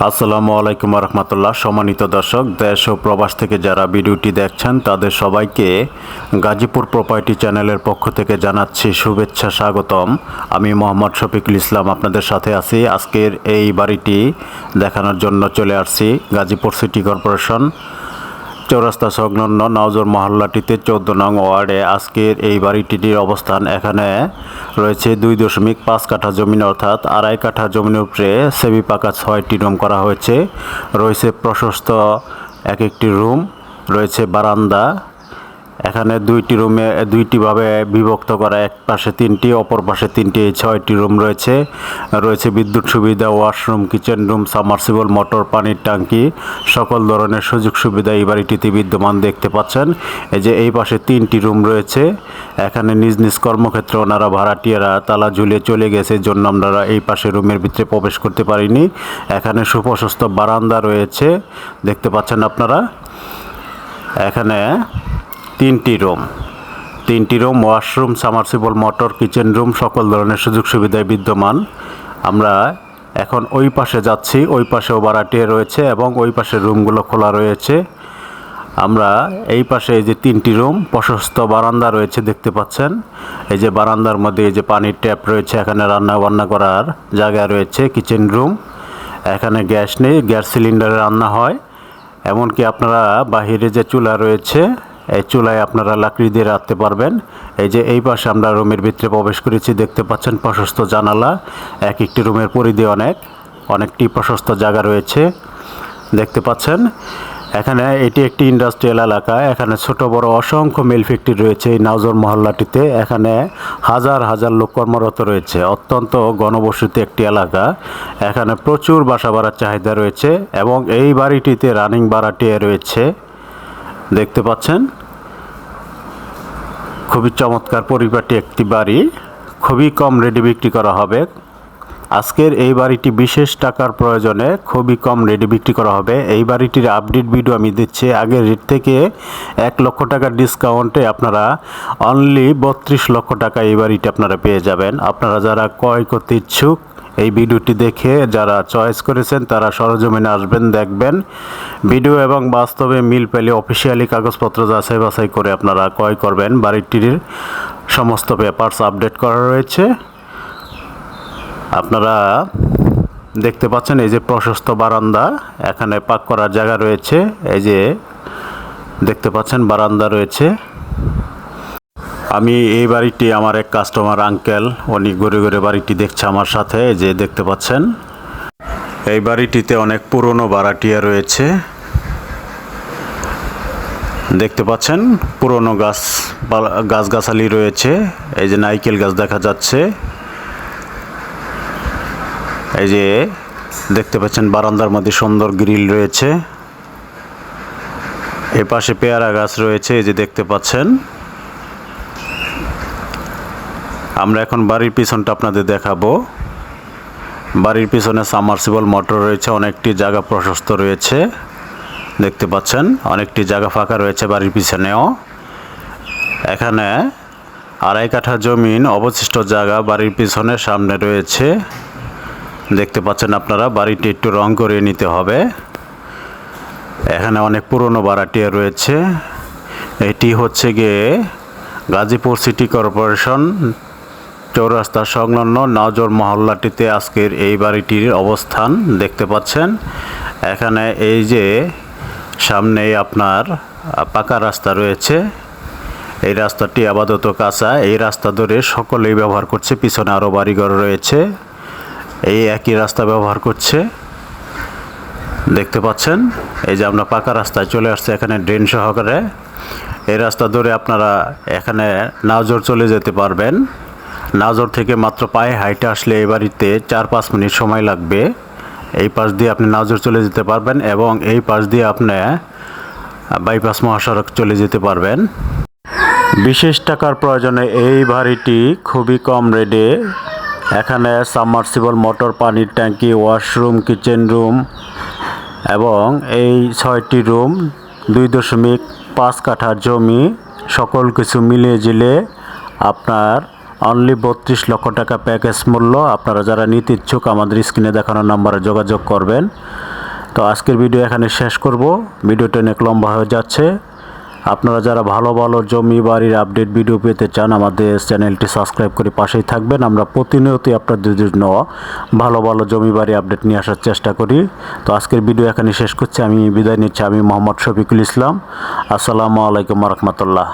আসসালামু আলাইকুম রহমতুল্লাহ সম্মানিত দর্শক, দেশ ও প্রবাস থেকে যারা ভিডিওটি দেখছেন, তাদের সবাইকে গাজীপুর প্রপার্টি চ্যানেলের পক্ষ থেকে জানাচ্ছি শুভেচ্ছা, স্বাগতম। আমি মোহাম্মদ শফিকুল ইসলাম আপনাদের সাথে আছি। আজকের এই বাড়িটি দেখানোর জন্য চলে আসছি, গাজীপুর সিটি কর্পোরেশন চৌরাস্তা সংলগ্ন নওজর মহল্লাটিতে চোদ্দ নং ওয়ার্ডে আজকের এই বাড়িটির অবস্থান এখানে রয়েছে দুই দশমিক পাঁচ কাঠা জমিন অর্থাৎ আড়াই কাঠা জমির উপরে সেবি পাকা ছয়টি রুম করা হয়েছে। রয়েছে প্রশস্ত এক একটি রুম, রয়েছে বারান্দা এখানে দুইটি রুমে দুইটি ভাবে বিভক্ত করা, এক পাশে তিনটি, অপর পাশে তিনটি ছয়টি রুম রয়েছে। রয়েছে বিদ্যুৎ সুবিধা, washroom, kitchen room, submersible, motor, পানির ট্যাঙ্কি, সকল ধরনের সুযোগ সুবিধা এই বাড়িটিতে বিদ্যমান দেখতে পাচ্ছেন। এই যে এই পাশে তিনটি রুম রয়েছে। এখানে নিজ নিজ কর্মক্ষেত্রে ওনারা ভাড়াটিয়ারা তালা ঝুলিয়ে চলে গেছে জন্য আমরা এই পাশে রুমের ভিতরে প্রবেশ করতে পারিনি। এখানে সুপ্রশস্ত বারান্দা রয়েছে, দেখতে পাচ্ছেন আপনারা। এখানে তিনটি রুম। তিনটি room, washroom, submersible motor, kitchen room, সকল ধরনের সুযোগ সুবিধায় বিদ্যমান। আমরা এখন ওই পাশে যাচ্ছি, ওই পাশেও বারাটিয়ে রয়েছে এবং ওই পাশে রুমগুলো খোলা রয়েছে। আমরা এই পাশে এই যে তিনটি রুম, প্রশস্ত বারান্দা রয়েছে দেখতে পাচ্ছেন। এই যে বারান্দার মধ্যে এই যে পানির ট্যাপ রয়েছে, এখানে রান্না বান্না করার জায়গা রয়েছে, কিচেন রুম। এখানে গ্যাস নেই, গ্যাস সিলিন্ডারে রান্না হয়। এমনকি আপনারা বাহিরে যে চুলা রয়েছে এই চুলায় আপনারা লাকড়ি দিয়ে রাখতে পারবেন। এই যে এই পাশে আমরা রুমের ভিতরে প্রবেশ করেছি, দেখতে পাচ্ছেন প্রশস্ত জানালা, এক একটি রুমের পরিধি অনেক, অনেকটি প্রশস্ত জায়গা রয়েছে, দেখতে পাচ্ছেন। এখানে এটি একটি ইন্ডাস্ট্রিয়াল এলাকা, এখানে ছোট বড় অসংখ্য মিল ফ্যাক্টরি রয়েছে এই নাওজর মহল্লাটিতে, এখানে হাজার হাজার লোক কর্মরত রয়েছে, অত্যন্ত গণবসতি একটি এলাকা, এখানে প্রচুর বাসা বাড়ার চাহিদা রয়েছে এবং এই বাড়িটিতে রানিং বাড়াটিয়ে রয়েছে, দেখতে পাচ্ছেন। খুবই চমৎকার পরিপাটি একটি বাড়ি। খুবই কম রেডি বিক্রি করা হবে। আজকের এই বাড়িটি বিশেষ টাকার প্রয়োজনে খুবই কম রেডি বিক্রি করা হবে। এই বাড়িটির আপডেট ভিডিও আমি দিচ্ছি। আগের রেট থেকে এক লক্ষ টাকার ডিসকাউন্টে আপনারা অনলি বত্রিশ লক্ষ টাকা এই বাড়িটি আপনারা পেয়ে যাবেন। আপনারা যারা ক্রয় করতে ইচ্ছুক এই ভিডিওটি দেখে যারা চয়েস করেছেন, তারা সরজমিনে আসবেন, দেখবেন। ভিডিও এবং বাস্তবে মিল পেলে অফিসিয়ালি কাগজপত্র যাচাই বাছাই করে আপনারা ক্রয় করবেন। বাড়িটির সমস্ত পেপারস আপডেট করা রয়েছে। আপনারা দেখতে পাচ্ছেন, এই যে প্রশস্ত বারান্দা, এখানে পাক করার জায়গা রয়েছে। এই যে দেখতে পাচ্ছেন, বারান্দা রয়েছে। আমি এই বাড়িটি আমার এক কাস্টমার আঙ্কেল উনি ঘুরে ঘুরে বাড়িটি দেখছে আমার সাথে যে দেখতে পাচ্ছেন। এই বাড়িটিতে অনেক পুরনো বাড়াটিয়া রয়েছে। দেখতে পাচ্ছেন, পুরনো গাছ গাছগাছালি রয়েছে। এই যে নাইকেল গাছ দেখা যাচ্ছে। এই যে দেখতে পাচ্ছেন, বারান্দার মধ্যে সুন্দর গ্রিল রয়েছে। এ পাশে পেয়ারা গাছ রয়েছে, এই যে দেখতে পাচ্ছেন। আমরা এখন বাড়ির পিছনটা আপনাদের দেখাবো। বাড়ির পিছনে সাবমার্সিবল মোটর রয়েছে, অনেকটি জায়গা প্রশস্ত রয়েছে, দেখতে পাচ্ছেন, অনেকটি জায়গা ফাঁকা রয়েছে বাড়ির পিছনেও। এখানে আড়াই কাঠা জমিন অবশিষ্ট জায়গা বাড়ির পিছনে সামনে রয়েছে। দেখতে পাচ্ছেন আপনারা, বাড়িটি একটু রং করে নিতে হবে। এখানে অনেক পুরনো বাড়াটিয়া রয়েছে। এটি হচ্ছে গিয়ে গাজীপুর সিটি কর্পোরেশন চৌরাস্তা সংলগ্ন নজর মহল্লাটিতে আজকের এই বাড়িটির অবস্থান দেখতে পাচ্ছেন। এখানে এই যে সামনে আপনার পাকা রাস্তা রয়েছে। এই রাস্তাটি আপাতত কাঁচা। এই রাস্তা ধরে সকলেই ব্যবহার করছে। পিছনে আরও বাড়িঘর রয়েছে। এই একই রাস্তা ব্যবহার করছে। দেখতে পাচ্ছেন? এই যে আমরা পাকা রাস্তায় চলে আসছে এখানে ড্রেন সহকারে। এই রাস্তা ধরে আপনারা এখানে নাজর চলে যেতে পারবেন। নাজর থেকে মাত্র পায়ে হাইটে আসলে এই বাড়িতে চার পাঁচ মিনিট সময় লাগবে। এই পাশ দিয়ে আপনি নাজর চলে যেতে পারবেন এবং এই পাশ দিয়ে আপনি বাইপাস মহাসড়ক চলে যেতে পারবেন। বিশেষ টাকার প্রয়োজনে এই বাড়িটি খুবই কম রেটে, এখানে সাবমার্সিবল মোটর, পানির ট্যাঙ্কি, ওয়াশরুম, কিচেন রুম এবং এই ছয়টি রুম, দুই দশমিক পাঁচ কাঠার জমি, সকল কিছু মিলিয়ে জিলে আপনার অনলি বত্রিশ লক্ষ টাকা প্যাকেজ মূল্য। আপনারা যারা নিতে ইচ্ছুক আমাদের স্ক্রিনে দেখানো নাম্বারে যোগাযোগ করবেন। তো আজকের ভিডিও এখানে শেষ করব। ভিডিওটা অনেক লম্বা হয়ে যাচ্ছে। আপনারা যারা ভালো ভালো জমি বাড়ির আপডেট ভিডিও পেতে চান, আমাদের চ্যানেলটি সাবস্ক্রাইব করে পাশেই থাকবেন। আমরা প্রতিনিয়তই আপনাদের জন্য ভালো ভালো জমি বাড়ি আপডেট নিয়ে আসার চেষ্টা করি। তো আজকের ভিডিও এখানে শেষ করছি। আমি বিদায় নিচ্ছি। আমি মোহাম্মদ শফিকুল ইসলাম। আসসালামু আলাইকুম রহমতুল্লাহ।